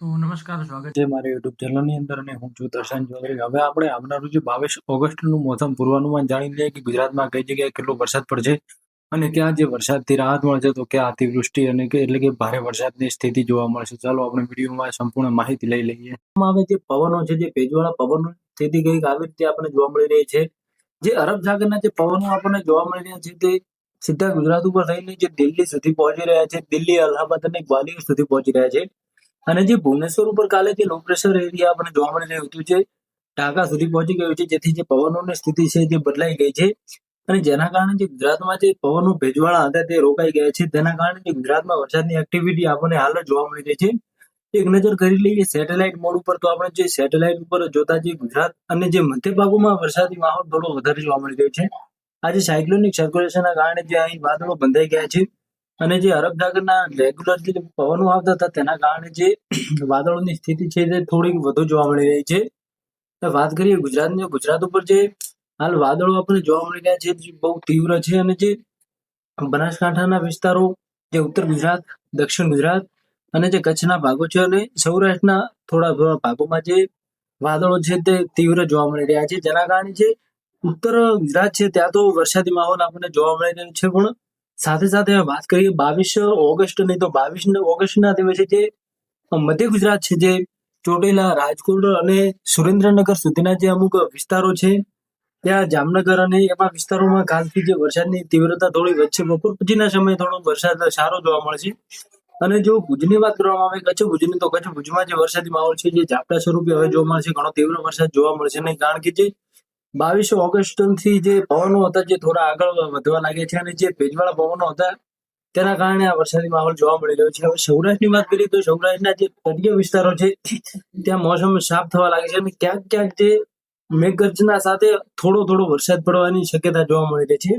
તો નમસ્કાર, સ્વાગત છે મારી યુટ્યુબ ચેનલની અંદર અને હું છું દર્શન ચૌધરી. હવે આપણે આવનારું જે બાવીસ ઓગસ્ટનું મોસમ પૂર્વાનુમાન જાણી લઈએ કે ગુજરાતમાં કઈ જગ્યાએ કેટલો વરસાદ પડશે અને ક્યાં જે વરસાદથી રાહત મળશે તો ક્યાં અતિવૃષ્ટિ અને કે એટલે કે ભારે વરસાદની સ્થિતિ જોવા મળશે. ચાલો આપણે વિડીયોમાં સંપૂર્ણ માહિતી લઈ લઈએ. આવે જે પવનો છે, જે ભેજવાળા પવનો સ્થિતિ કંઈક આવી રીતે આપણને જોવા મળી રહી છે. જે અરબ સાગરના જે પવનો આપણને જોવા મળી રહ્યા છે, તે સીધા ગુજરાત ઉપર થઈને જે દિલ્હી સુધી પહોંચી રહ્યા છે. દિલ્હી, અલ્હાબાદ અને ગ્વાલિયર સુધી પહોંચી રહ્યા છે. અને જે ભુવનેશ્વર ઉપર કાલે જે લો પ્રેશર એરિયા આપણને જોવા મળી રહ્યું હતું, જે ઢાકા સુધી પહોંચી ગયું છે, જેથી જે પવનોની સ્થિતિ છે જે બદલાઈ ગઈ છે. અને જેના કારણે જે ગુજરાતમાં જે પવનો ભેજવાળા હતા તે રોકાઈ ગયા છે. તેના કારણે જે ગુજરાતમાં વરસાદની એક્ટિવિટી આપણને હાલ જોવા મળી રહી છે. એક નજર કરી લઈએ સેટેલાઇટ મોડ ઉપર, તો આપણે જે સેટેલાઇટ ઉપર જોતા જે ગુજરાત અને જે મધ્ય ભાગોમાં વરસાદી માહોલ થોડો વધારે જોવા મળી રહ્યો છે. આજે સાયક્લોનિક સર્ક્યુલેશનના કારણે જે અહીં વાદળો બંધાઈ ગયા છે. અને જે અરબ સાગરના રેગ્યુલર જે પવનો આવતા હતા, તેના કારણે જે વાદળોની સ્થિતિ છે તે થોડીક વધુ જોવા મળી રહી છે. વાત કરીએ ગુજરાતની ગુજરાત ઉપર જે હાલ વાદળો આપણને જોવા મળી રહ્યા છે જે બહુ તીવ્ર છે અને જે બનાસકાંઠાના વિસ્તારો, જે ઉત્તર ગુજરાત, દક્ષિણ ગુજરાત અને જે કચ્છના ભાગો છે અને સૌરાષ્ટ્રના થોડા ભાગોમાં જે વાદળો છે તે તીવ્ર જોવા મળી રહ્યા છે. જેના કારણે જે ઉત્તર ગુજરાત છે, ત્યાં તો વરસાદી માહોલ આપણને જોવા મળી રહ્યો છે પણ સાથે સાથે વાત કરીએ બાવીસ ઓગસ્ટ નહીં તો બાવીસ ઓગસ્ટના દિવસે જે મધ્ય ગુજરાત છે જે ચોટીલા, રાજકોટ અને સુરેન્દ્રનગર સુધીના જે અમુક વિસ્તારો છે, ત્યાં જામનગર અને એવા વિસ્તારોમાં કાલથી જે વરસાદની તીવ્રતા થોડી વધશે. બપોર પછીના સમયે થોડો વરસાદ સારો જોવા મળશે. અને જો ભુજની વાત કરવામાં આવે, કચ્છ ભુજની તો કચ્છ ભુજમાં જે વરસાદી માહોલ છે, જે ઝાપટા સ્વરૂપે હવે જોવા મળશે. ઘણો તીવ્ર વરસાદ જોવા મળશે નહીં. કારણ કે જે બાવીસ ઓગસ્ટથી જે પવનો હતા, જે થોડા આગળ વધવા લાગ્યા છે અને જે ભેજવાળા પવનો હતા, તેના કારણે આ વરસાદી માહોલ જોવા મળી રહ્યો છે. હવે સૌરાષ્ટ્રની વાત કરીએ તો સૌરાષ્ટ્રના જે તટીય વિસ્તારો છે, ત્યાં મોસમ સાફ થવા લાગે છે અને ક્યાંક ક્યાંક જે મેઘગર્જના સાથે થોડો થોડો વરસાદ પડવાની શક્યતા જોવા મળી રહી છે.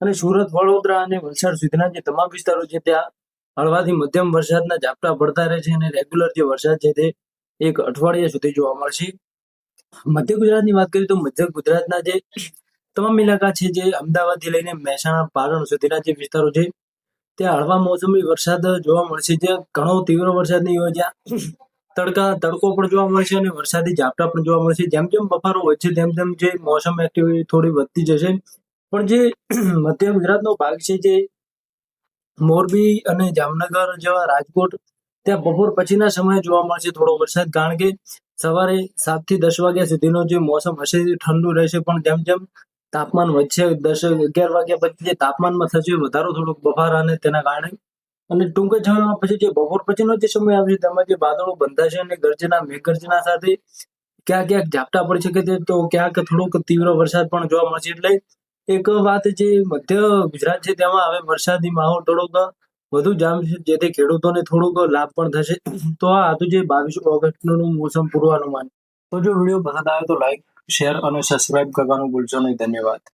અને સુરત, વડોદરા અને વલસાડ સુધીના જે તમામ વિસ્તારો છે, ત્યાં હળવાથી મધ્યમ વરસાદના ઝાપટા પડતા રહે છે અને રેગ્યુલર જે વરસાદ છે, તે એક અઠવાડિયા સુધી જોવા મળશે. મધ્ય ગુજરાતની વાત કરીએ તો મધ્ય ગુજરાતના જે તમામ ઇલાકા છે, જે અમદાવાદથી લઈને મહેસાણા, પાટણ સુધીના જે વિસ્તારો છે, ત્યાં હળવા મોસમી વરસાદ જોવા મળશે જ્યાં ઘણો તીવ્ર વરસાદ નહીં હોય, જ્યાં તડકા, તડકો પણ જોવા મળશે અને વરસાદી ઝાપટા પણ જોવા મળશે જેમ જેમ બફારો વધશે તેમ તેમ જે મોસમ એક્ટિવિટી થોડી વધતી જશે. પણ જે મધ્ય ગુજરાતનો ભાગ છે, જે મોરબી અને જામનગર જેવા રાજકોટ ત્યાં બપોર પછીના સમયે જોવા મળશે થોડો વરસાદ, કારણ કે સવારે સાતથી દસ વાગ્યા સુધીનો જે મોસમ હશે તે ઠંડુ રહેશે, પણ જેમ જેમ તાપમાન વધશે, દસ અગિયાર વાગ્યા પછી જે તાપમાનમાં થશે વધારો થોડોક બફારા અને તેના કારણે. અને ટૂંક સમયમાં પછી જે બપોર પછીનો જે સમય આવશે, તેમાં જે વાદળો બંધાશે અને ગર્જના, મેઘગર્જના સાથે ક્યાંક ક્યાંક ઝાપટા પડી શકે છે, તો ક્યાંક થોડોક તીવ્ર વરસાદ પણ જોવા મળશે. એટલે એક વાત જે મધ્ય ગુજરાત છે, તેમાં હવે વરસાદી માહોલ થોડોક વધુ જામશે જેથી ખેડૂતોને થોડુંક લાભ પણ થશે. તો આ હતું જે બાવીસ ઓગસ્ટનું મોસમ પૂર્વાનુમાન. તો જો વીડિયો પસંદ આવે તો લાઈક શેર અને સબસ્ક્રાઇબ કરવાનું ભૂલશો નહીં. ધન્યવાદ.